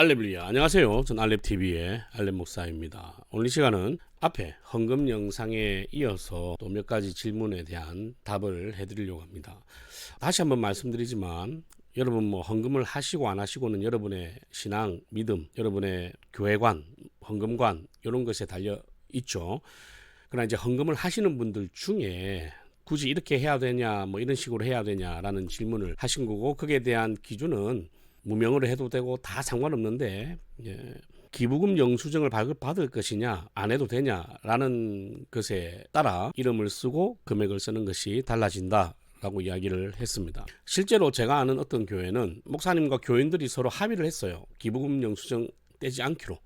알렙리아 안녕하세요. 전 알렙TV의 알렙 목사입니다. 오늘 이 시간은 앞에 헌금 영상에 이어서 또 몇 가지 질문에 대한 답을 해드리려고 합니다. 다시 한번 말씀드리지만 여러분 뭐 헌금을 하시고 안 하시고는 여러분의 신앙, 믿음, 여러분의 교회관, 헌금관 이런 것에 달려 있죠. 그러나 이제 헌금을 하시는 분들 중에 굳이 이렇게 해야 되냐, 뭐 이런 식으로 해야 되냐라는 질문을 하신 거고 거기에 대한 기준은 무명으로 해도 되고 다 상관없는데 예, 기부금 영수증을 받을, 받을 것이냐 안 해도 되냐라는 것에 따라 이름을 쓰고 금액을 쓰는 것이 달라진다. 라고 이야기를 했습니다. 실제로 제가 아는 어떤 교회는 목사님과 교인들이 서로 합의를 했어요. 기부금 영수증 떼지 않기로.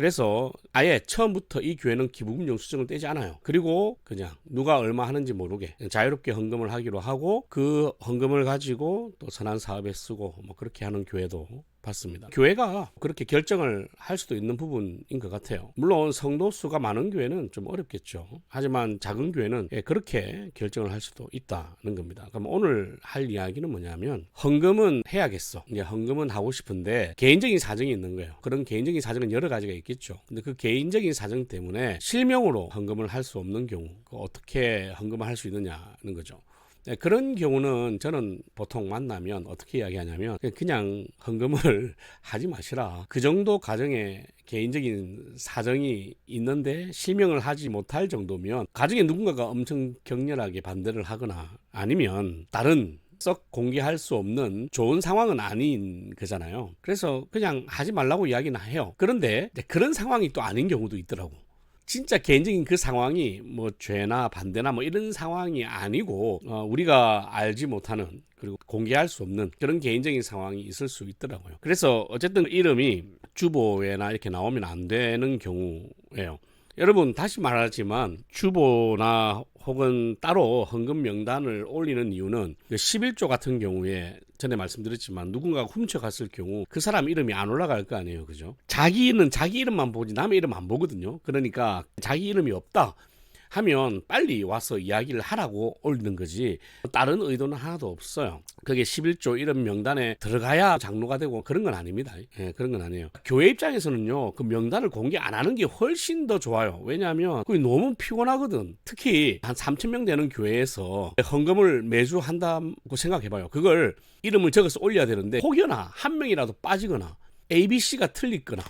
그래서 아예 처음부터 이 교회는 기부금 영수증을 떼지 않아요. 그리고 그냥 누가 얼마 하는지 모르게 자유롭게 헌금을 하기로 하고 그 헌금을 가지고 또 선한 사업에 쓰고 뭐 그렇게 하는 교회도 봤습니다. 교회가 그렇게 결정을 할 수도 있는 부분인 것 같아요. 물론 성도 수가 많은 교회는 좀 어렵겠죠. 하지만 작은 교회는 예, 그렇게 결정을 할 수도 있다는 겁니다. 그럼 오늘 할 이야기는 뭐냐면 헌금은 해야겠어. 이제 헌금은 하고 싶은데 개인적인 사정이 있는 거예요. 그런 개인적인 사정은 여러 가지가 있겠죠. 근데 그 개인적인 사정 때문에 실명으로 헌금을 할 수 없는 경우 그 어떻게 헌금을 할 수 있느냐는 거죠. 네, 그런 경우는 저는 보통 만나면 어떻게 이야기하냐면 그냥 헌금을 하지 마시라. 그 정도 가정에 개인적인 사정이 있는데 실명을 하지 못할 정도면 가정에 누군가가 엄청 격렬하게 반대를 하거나 아니면 다른 썩 공개할 수 없는 좋은 상황은 아닌 거잖아요. 그래서 그냥 하지 말라고 이야기는 해요. 그런데 그런 상황이 또 아닌 경우도 있더라고. 진짜 개인적인 그 상황이 뭐 죄나 반대나 뭐 이런 상황이 아니고 어, 우리가 알지 못하는 그리고 공개할 수 없는 그런 개인적인 상황이 있을 수 있더라고요. 그래서 어쨌든 이름이 주보에나 이렇게 나오면 안 되는 경우예요. 여러분 다시 말하지만 주보나 혹은 따로 헌금 명단을 올리는 이유는 11조 같은 경우에 전에 말씀드렸지만 누군가가 훔쳐갔을 경우 그 사람 이름이 안 올라갈 거 아니에요. 그죠? 자기는 자기 이름만 보지 남의 이름 안 보거든요. 그러니까 자기 이름이 없다. 하면 빨리 와서 이야기를 하라고 올리는 거지 다른 의도는 하나도 없어요. 그게 11조 이름 명단에 들어가야 장로가 되고 그런 건 아닙니다. 예, 그런 건 아니에요. 교회 입장에서는요, 그 명단을 공개 안 하는 게 훨씬 더 좋아요. 왜냐하면 그게 너무 피곤하거든. 특히 한 3천 명 되는 교회에서 헌금을 매주 한다고 생각해봐요. 그걸 이름을 적어서 올려야 되는데 혹여나 한 명이라도 빠지거나 ABC가 틀리거나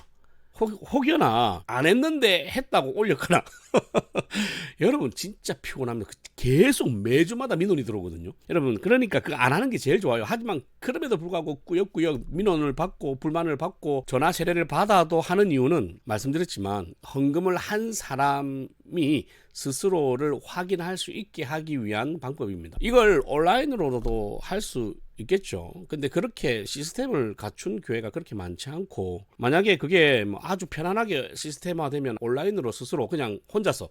혹, 여나안 했는데 했다고 올렸거나 여러분 진짜 피곤합니다. 계속 매주마다 민원이 들어오거든요. 여러분 그러니까 그 안 하는 게 제일 좋아요. 하지만 그럼에도 불구하고 꾸역꾸역 민원을 받고 불만을 받고 전화 세례를 받아도 하는 이유는 말씀드렸지만 헌금을 한 사람이 스스로를 확인할 수 있게 하기 위한 방법입니다. 이걸 온라인으로도 할 수 있겠죠. 근데 그렇게 시스템을 갖춘 교회가 그렇게 많지 않고 만약에 그게 뭐 아주 편안하게 시스템화되면 온라인으로 스스로 그냥 혼자서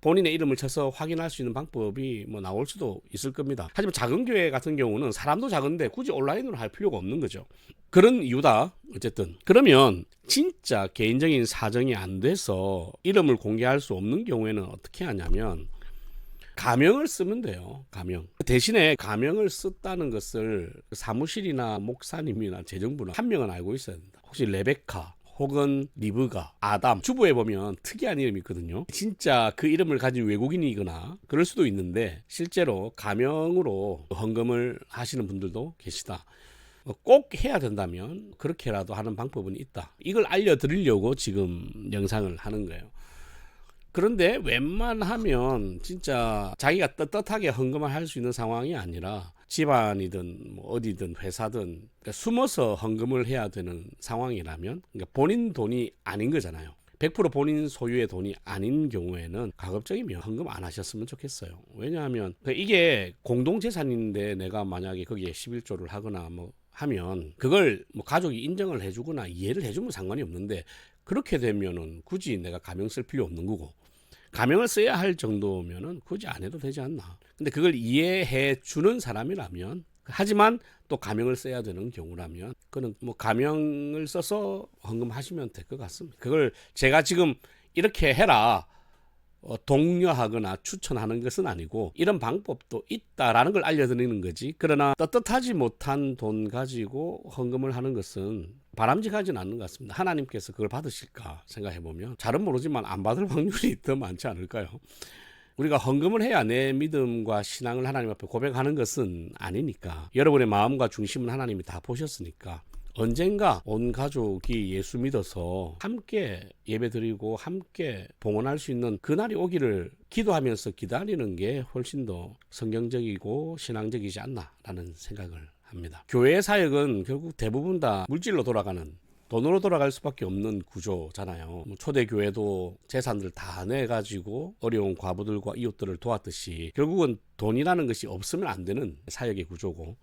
본인의 이름을 쳐서 확인할 수 있는 방법이 뭐 나올 수도 있을 겁니다. 하지만 작은 교회 같은 경우는 사람도 작은데 굳이 온라인으로 할 필요가 없는 거죠. 그런 이유다. 어쨌든 그러면 진짜 개인적인 사정이 안 돼서 이름을 공개할 수 없는 경우에는 어떻게 하냐면 가명을 쓰면 돼요. 가명. 대신에 가명을 썼다는 것을 사무실이나 목사님이나 재정부나 한 명은 알고 있어야 된다. 혹시 레베카 혹은 리브가, 아담, 주부에 보면 특이한 이름이 있거든요. 진짜 그 이름을 가진 외국인이거나 그럴 수도 있는데 실제로 가명으로 헌금을 하시는 분들도 계시다. 꼭 해야 된다면 그렇게라도 하는 방법은 있다. 이걸 알려드리려고 지금 영상을 하는 거예요. 그런데 웬만하면 진짜 자기가 떳떳하게 헌금을 할 수 있는 상황이 아니라 집안이든 뭐 어디든 회사든 그러니까 숨어서 헌금을 해야 되는 상황이라면 그러니까 본인 돈이 아닌 거잖아요. 100% 본인 소유의 돈이 아닌 경우에는 가급적이면 헌금 안 하셨으면 좋겠어요. 왜냐하면 이게 공동재산인데 내가 만약에 거기에 11조를 하거나 뭐 하면 그걸 뭐 가족이 인정을 해주거나 이해를 해주면 상관이 없는데 그렇게 되면은 굳이 내가 가명 쓸 필요 없는 거고 가명을 써야 할 정도면은 굳이 안 해도 되지 않나. 근데 그걸 이해해 주는 사람이라면 하지만 또 가명을 써야 되는 경우라면 그는 뭐 가명을 써서 헌금하시면 될 것 같습니다. 그걸 제가 지금 이렇게 해라. 어, 독려하거나 추천하는 것은 아니고 이런 방법도 있다라는 걸 알려드리는 거지. 그러나 떳떳하지 못한 돈 가지고 헌금을 하는 것은 바람직하지는 않는 것 같습니다. 하나님께서 그걸 받으실까 생각해 보면 잘은 모르지만 안 받을 확률이 더 많지 않을까요? 우리가 헌금을 해야 내 믿음과 신앙을 하나님 앞에 고백하는 것은 아니니까 여러분의 마음과 중심은 하나님이 다 보셨으니까 언젠가 온 가족이 예수 믿어서 함께 예배드리고 함께 봉헌할 수 있는 그날이 오기를 기도하면서 기다리는 게 훨씬 더 성경적이고 신앙적이지 않나라는 생각을 합니다. 교회 사역은 결국 대부분 다 물질로 돌아가는 돈으로 돌아갈 수밖에 없는 구조잖아요. 뭐 초대 교회도 재산들 다 내가지고 어려운 과부들과 이웃들을 도왔듯이 결국은 돈이라는 것이 없으면 안 되는 사역의 구조고.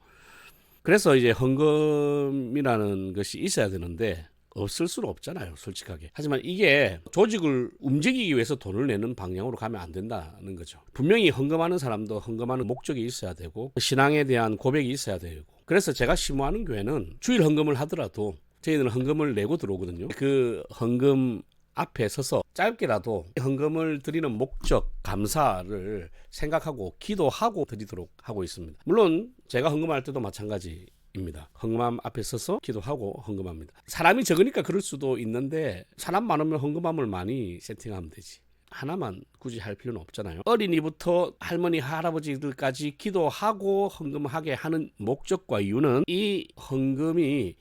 그래서 이제 헌금이라는 것이 있어야 되는데 없을 수는 없잖아요, 솔직하게. 하지만 이게 조직을 움직이기 위해서 돈을 내는 방향으로 가면 안 된다는 거죠. 분명히 헌금하는 사람도 헌금하는 목적이 있어야 되고 신앙에 대한 고백이 있어야 되고. 그래서 제가 심호하는 교회는 주일 헌금을 하더라도 저희는 헌금을 내고 들어오거든요. 그 헌금 앞에 서서 짧게라도 헌금을 드리는 목적, 감사를 생각하고 기도하고 드리도록 하고 있습니다. 물론 제가 헌금할 때도 마찬가지 입니다. 헌금함 앞에 서서 기도하고 헌금합니다. 사람이 적으니까 그럴 수도 있는데 사람 많으면 헌금함을 많이 세팅하면 되지. 하나만 굳이 할 필요는 없잖아요. 어린이부터 할머니, 할아버지들까지 기도하고 헌금하게 하는 목적과 이유는 이 헌금이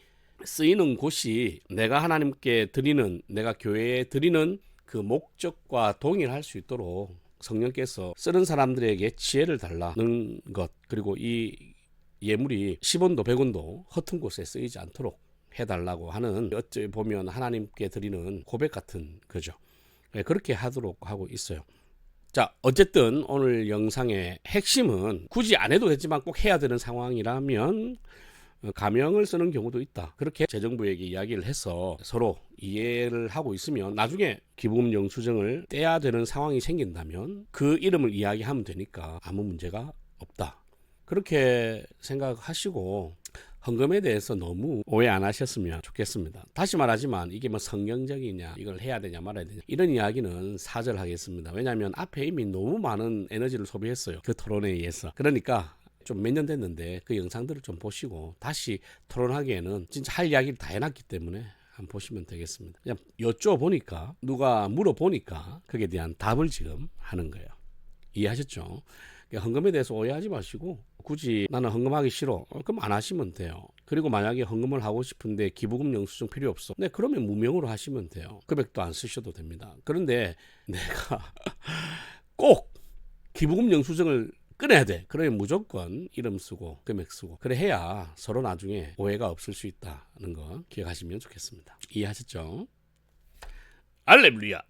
쓰이는 곳이 내가 하나님께 드리는 내가 교회에 드리는 그 목적과 동일할 수 있도록 성령께서 쓰는 사람들에게 지혜를 달라는 것 그리고 이 예물이 10원도 100원도 허튼 곳에 쓰이지 않도록 해달라고 하는 어찌 보면 하나님께 드리는 고백 같은 거죠. 네, 그렇게 하도록 하고 있어요. 자, 어쨌든 오늘 영상의 핵심은 굳이 안 해도 되지만 꼭 해야 되는 상황이라면 어, 가명을 쓰는 경우도 있다. 그렇게 재정부에게 이야기를 해서 서로 이해를 하고 있으면 나중에 기부금 영수증을 떼야 되는 상황이 생긴다면 그 이름을 이야기하면 되니까 아무 문제가 없다. 그렇게 생각하시고 헌금에 대해서 너무 오해 안 하셨으면 좋겠습니다. 다시 말하지만 이게 뭐 성경적이냐, 이걸 해야 되냐 말아야 되냐 이런 이야기는 사절하겠습니다. 왜냐하면 앞에 이미 너무 많은 에너지를 소비했어요. 그 토론에 의해서. 그러니까 좀몇년 됐는데 그 영상들을 좀 보시고 다시 토론하기에는 진짜 할 이야기를 다 해놨기 때문에 한번 보시면 되겠습니다. 그냥 여쭤보니까 누가 물어보니까 거기에 대한 답을 지금 하는 거예요. 이해하셨죠? 그러니까 헌금에 대해서 오해하지 마시고 굳이 나는 헌금하기 싫어. 어, 그럼 안 하시면 돼요. 그리고 만약에 헌금을 하고 싶은데 기부금 영수증 필요 없어. 네, 그러면 무명으로 하시면 돼요. 금액도 안 쓰셔도 됩니다. 그런데 내가 꼭 기부금 영수증을 끊어야 돼. 그러면 무조건 이름 쓰고 금액 쓰고 그래 해야 서로 나중에 오해가 없을 수 있다는 거 기억하시면 좋겠습니다. 이해하셨죠? 알레루야.